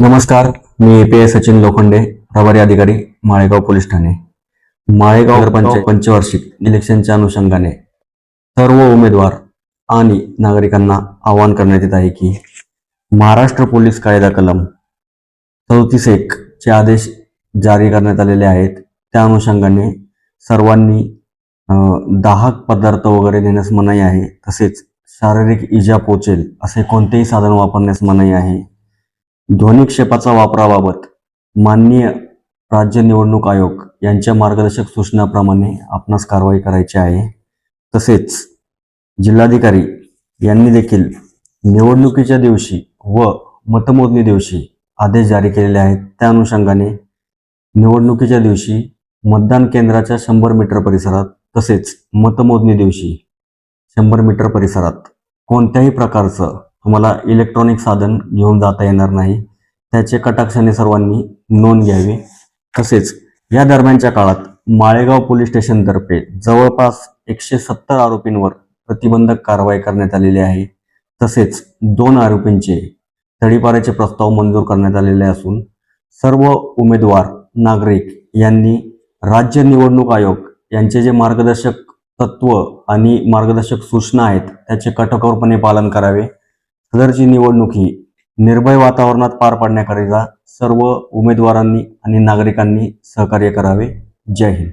नमस्कार मी पी सचिन लोखंडे प्रभारी अधिकारी माळेगाव पोलीस ठाणे. माळेगाव पंचवार्षिक इलेक्शनच्या अनुषंगाने सर्व उमेदवार आणि नागरिकांना आवाहन करण्यात येत आहे की महाराष्ट्र पोलीस कायदा कलम चौतीस एक चे आदेश जारी करण्यात आलेले आहेत. त्या अनुषंगाने सर्वांनी दाहक पदार्थ वगैरे नेण्यास मनाई आहे तसेच शारीरिक इजा पोचेल असे कोणतेही साधन वापरण्यास मनाई आहे. ध्वनिक्षेपाचा वापराबाबत माननीय राज्य निवडणूक आयोग यांच्या मार्गदर्शक सूचनाप्रमाणे आपणास कारवाई करायची आहे. तसेच जिल्हाधिकारी यांनी देखील निवडणुकीच्या दिवशी व मतमोजणी दिवशी आदेश जारी केलेले आहेत. त्या अनुषंगाने निवडणुकीच्या दिवशी मतदान केंद्राच्या शंभर मीटर परिसरात तसेच मतमोजणी दिवशी शंभर मीटर परिसरात कोणत्याही प्रकारचं तुम्हाला इलेक्ट्रॉनिक साधन घेऊन जाता येणार नाही. त्याचे कटाक्षाने सर्वांनी नोंद घ्यावी. तसेच या दरम्यानच्या काळात माळेगाव पोलीस स्टेशनतर्फे जवळपास एकशे सत्तर आरोपींवर प्रतिबंधक कारवाई करण्यात आलेली आहे. तसेच दोन आरोपींचे तडीपाराचे प्रस्ताव मंजूर करण्यात आलेले असून सर्व उमेदवार नागरिक यांनी राज्य निवडणूक आयोग यांचे जे मार्गदर्शक तत्व आणि मार्गदर्शक सूचना आहेत त्याचे कठोरपणे पालन करावे. सदरची निवडणूक ही निर्भय वातावरणात पार पाडण्याकरिता सर्व उमेदवारांनी आणि नागरिकांनी सहकार्य करावे. जय हिंद.